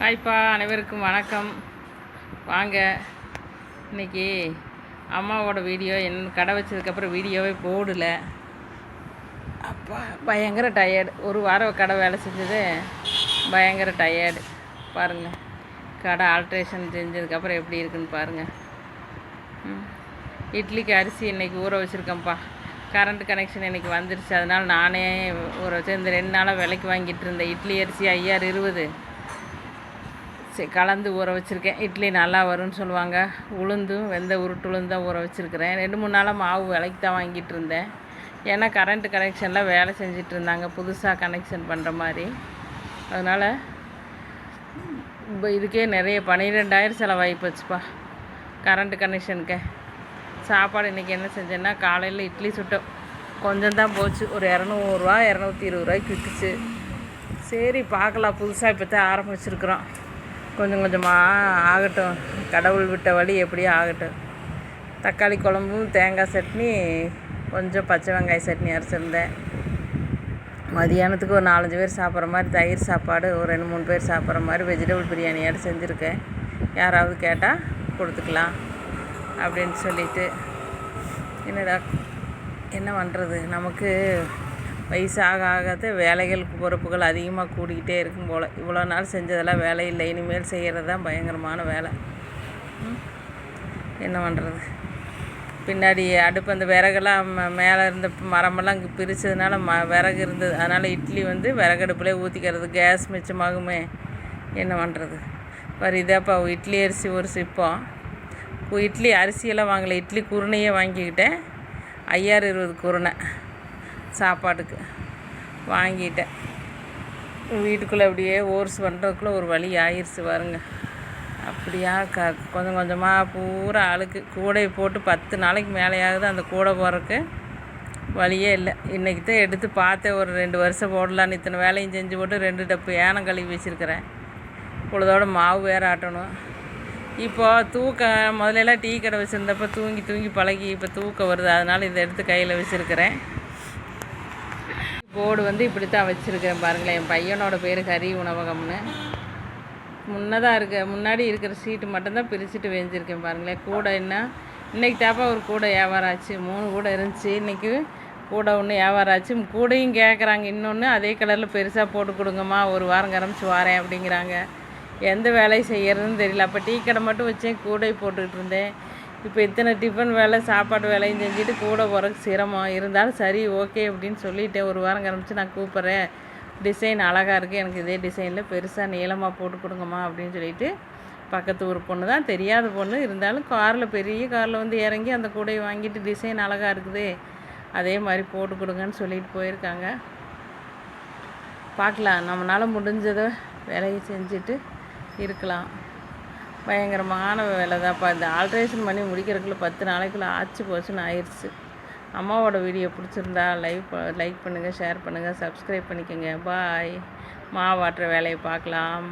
ஹாய்ப்பா அனைவருக்கும் வணக்கம். வாங்க. இன்னைக்கு அம்மாவோட வீடியோ என் கடை வச்சதுக்கப்புறம் வீடியோவே போடல. அப்பா பயங்கர டயர்டு ஒரு வாரம் கடை வேலை செஞ்சது பயங்கர டயர்டு பாருங்கள் கடை ஆல்ட்ரேஷன் செஞ்சதுக்கப்புறம் எப்படி இருக்குன்னு பாருங்கள் ம். இட்லிக்கு அரிசி இன்றைக்கி ஊற வச்சுருக்கேன்ப்பா கரண்ட் கனெக்ஷன் இன்றைக்கி வந்துருச்சு. அதனால் நானே ஊற வச்சு இந்த ரெண்டு நாளாக விலைக்கு வாங்கிட்டு இருந்தேன் இட்லி அரிசி ஐயாறு இருபது. சரி கலந்து ஊற வச்சுருக்கேன். இட்லி நல்லா வரும்னு சொல்லுவாங்க. உளுந்தும் வெந்த உருட்டு தான் ஊற வச்சுருக்கிறேன். ரெண்டு மூணு நாளாக மாவு விலைக்கு தான் வாங்கிட்டு இருந்தேன். ஏன்னா கரண்ட்டு கனெக்ஷனில் வேலை செஞ்சிட்டு இருந்தாங்க. புதுசாக கனெக்ஷன் பண்ணுற மாதிரி. அதனால் இப்போ இதுக்கே நிறைய பன்னிரெண்டாயிரம் செலவாகி போச்சுப்பா. கரண்ட் கனெக்ஷனுக்கு சாப்பாடு இன்றைக்கி என்ன செஞ்சேன்னா காலையில் இட்லி சுட்டோம். கொஞ்சம் தான் போச்சு. ஒரு இரநூறுவா இரநூத்தி இருபது ரூபாய்க்கு விற்றுச்சு சரி பார்க்கலாம். புதுசாக இப்போ தான் ஆரம்பிச்சிருக்கிறோம். கொஞ்சம் கொஞ்சமாக ஆகட்டும். கடவுள் விட்ட வழி எப்படியோ ஆகட்டும். தக்காளி குழம்பும் தேங்காய் சட்னி கொஞ்சம் பச்சை வெங்காய சட்னி அரைச்சிருந்தேன். மதியானத்துக்கு ஒரு நாலஞ்சு பேர் சாப்பிட்ற மாதிரி தயிர் சாப்பாடு ஒரு ரெண்டு மூணு பேர் சாப்பிட்ற மாதிரி வெஜிடபிள் பிரியாணியோட செஞ்சுருக்கேன். யாராவது கேட்டால் கொடுத்துக்கலாம் அப்படின்னு சொல்லிட்டு. என்னடா என்ன பண்ணுறது நமக்கு வயசு ஆக ஆகாத வேலைகள் பொறுப்புகள் அதிகமாக கூடிக்கிட்டே இருக்கும் போல். இவ்வளோ நாள் செஞ்சதெல்லாம் வேலை இல்லை. இனிமேல் செய்கிறது தான் பயங்கரமான வேலை. என்ன பண்ணுறது பின்னாடி அடுப்பு அந்த விறகெல்லாம் மேலே இருந்த மரமெல்லாம் இங்கே பிரித்ததுனால ம விறகு இருந்தது. அதனால் இட்லி வந்து விறகடுப்புலேயே ஊற்றிக்கிறது கேஸ் மிச்சமாகுமே. என்ன பண்ணுறது பாரு இதாப்பா இட்லி அரிசி ஒரு சிப்பம். இப்போ இட்லி அரிசியெல்லாம் வாங்கலை. இட்லி குருணையே வாங்கிக்கிட்டேன். ஐயாறு இருபது குருணை. சாப்பாட்டுக்கு வாங்கிட்டேன். வீட்டுக்குள்ளே அப்படியே ஓர்ஸ் பண்ணுறதுக்குள்ளே ஒரு வழி ஆயிடுச்சு பாருங்க. அப்படியா க கொஞ்சம் கொஞ்சமாக பூரா அழுக்கு. கூடையை போட்டு பத்து நாளைக்கு மேலே ஆகுது அந்த கூடை போகிறதுக்கு வழியே இல்லை. இன்றைக்கி தான் எடுத்து பார்த்தேன். ஒரு ரெண்டு வருஷம் போடலான்னு இத்தனை வேலையும் செஞ்சு போட்டு ரெண்டு டப்பு ஏனம் கழுவி வச்சுருக்கிறேன். பொழுதோட மாவு வேற ஆட்டணும். இப்போது தூக்கம் முதலெல்லாம் டீ கடை வச்சுருந்தப்போ தூங்கி தூங்கி பழகி இப்போ தூக்கம் வருது. அதனால் இதை எடுத்து கையில் வச்சுருக்கிறேன். போர்டு வந்து இப்படி தான் வச்சுருக்கேன் பாருங்களேன். என் பையனோட பேர் ஹரி உணவகம்னு. முன்னதாக இருக்க முன்னாடி இருக்கிற சீட்டு மட்டும்தான் பிரிச்சுட்டு வெஞ்சிருக்கேன் பாருங்களேன். கூடை என்ன? இன்றைக்கி தாப்பா ஒரு கூடை வியாபாரம் ஆச்சு. மூணு கூடை இருந்துச்சு. இன்றைக்கி கூடை ஒன்று வியாபாரம் ஆச்சு. கூடையும் கேட்குறாங்க இன்னொன்று அதே கலரில் பெருசாக போட்டு கொடுங்கம்மா. ஒரு வாரம் கரமிச்சு வாரேன் அப்படிங்கிறாங்க. எந்த வேலையை செய்யறதுன்னு தெரியல. அப்போ டீ கடை மட்டும் வச்சேன். கூடை போட்டுக்கிட்டு இருந்தேன். இப்போ இத்தனை டிஃபன் வேலை சாப்பாடு வேலையும் செஞ்சுட்டு கூட போகிறக்கு சிரமம். இருந்தாலும் சரி ஓகே அப்படின்னு சொல்லிவிட்டேன் ஒரு வாரம் கிளம்பிச்சு நான் கூப்பிட்றேன். டிசைன் அழகாக இருக்குது எனக்கு இதே டிசைனில் பெருசாக நீளமாக போட்டு கொடுங்கம்மா அப்படின்னு சொல்லிட்டு பக்கத்து ஒரு பொண்ணு தான் தெரியாத பொண்ணு. இருந்தாலும் காரில் பெரிய காரில் வந்து இறங்கி அந்த கூடையை வாங்கிட்டு டிசைன் அழகாக இருக்குது. அதே மாதிரி போட்டு கொடுங்கன்னு சொல்லிட்டு போயிருக்காங்க. பார்க்கலாம். நம்மளால் முடிஞ்சதை வேலையை செஞ்சுட்டு இருக்கலாம். பயங்கரமான வேலை தான்ப்பா இந்த ஆல்ட்ரேஷன் பண்ணி முடிக்கிறதுக்குள்ள பத்து நாளைக்குள்ளே ஆச்சு போச்சுன்னு ஆயிடுச்சு அம்மாவோட வீடியோ பிடிச்சிருந்தா லைவ் லைக் பண்ணுங்கள் ஷேர் பண்ணுங்கள் சப்ஸ்கிரைப் பண்ணிக்கோங்க. பாய் மாவாட்டுற வேலையை பார்க்கலாம்.